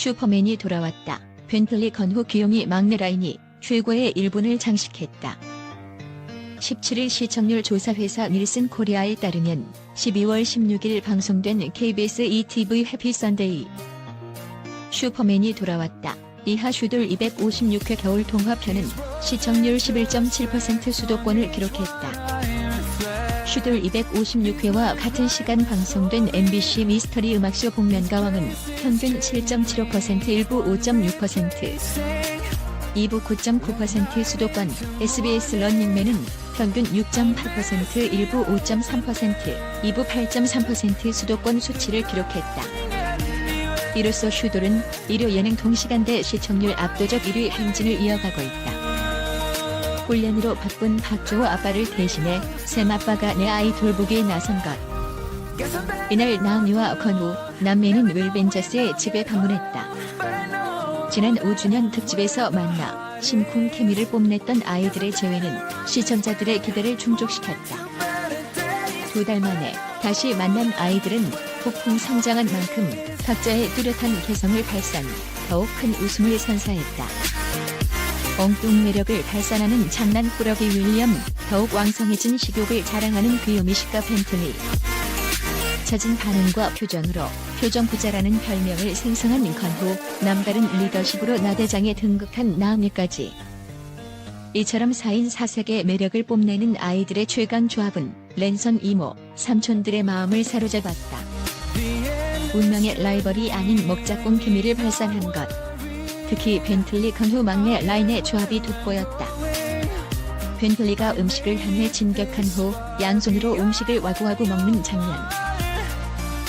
슈퍼맨이 돌아왔다. 벤틀리 건후 귀요미 막내 라인이 최고의 1분을 장식했다. 17일 시청률 조사회사 닐슨 코리아에 따르면 12월 16일 방송된 KBS ETV 해피 선데이 슈퍼맨이 돌아왔다. 이하 슈돌 256회 겨울 통화편은 시청률 11.7% 수도권을 기록했다. 슈돌 256회와 같은 시간 방송된 MBC 미스터리 음악쇼 복면가 왕은 평균 7.75% 일부 5.6% 2부 9.9% 수도권, SBS 런닝맨은 평균 6.8% 일부 5.3% 2부 8.3% 수도권 수치를 기록했다. 이로써 슈돌은 일요 예능 동시간대 시청률 압도적 1위 행진을 이어가고 있다. 훈련으로 바쁜 박조호 아빠를 대신해 샘 아빠가 내 아이 돌보기에 나선 것. 이날 나은이와 건우, 남매는 웰벤저스의 집에 방문했다. 지난 5주년 특집에서 만나 심쿵 케미를 뽐냈던 아이들의 재회는 시청자들의 기대를 충족시켰다. 두 달 만에 다시 만난 아이들은 폭풍 성장한 만큼 각자의 뚜렷한 개성을 발산, 더욱 큰 웃음을 선사했다. 엉뚱 매력을 발산하는 장난꾸러기 윌리엄, 더욱 왕성해진 식욕을 자랑하는 귀요미식가 벤틀리. 잦은 반응과 표정으로 표정 부자라는 별명을 생성한 건후, 남다른 리더십으로 나대장에 등극한 나은이까지. 이처럼 4인 4색의 매력을 뽐내는 아이들의 최강 조합은 랜선 이모, 삼촌들의 마음을 사로잡았다. 운명의 라이벌이 아닌 먹자꿍 케미를 발산한 것. 특히 벤틀리 건후 막내 라인의 조합이 돋보였다. 벤틀리가 음식을 향해 진격한 후 양손으로 음식을 와구와구 먹는 장면.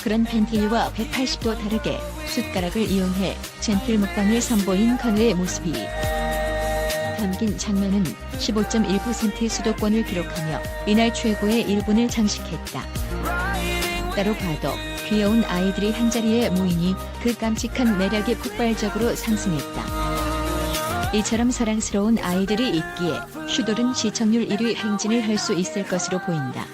그런 벤틀리와 180도 다르게 숟가락을 이용해 젠틀 먹방을 선보인 건우의 모습이 담긴 장면은 15.1% 수도권을 기록하며 이날 최고의 1분을 장식했다. 따로 봐도 귀여운 아이들이 한자리에 모이니 그 깜찍한 매력이 폭발적으로 상승했다. 이처럼 사랑스러운 아이들이 있기에 슈돌은 시청률 1위 행진을 할 수 있을 것으로 보인다.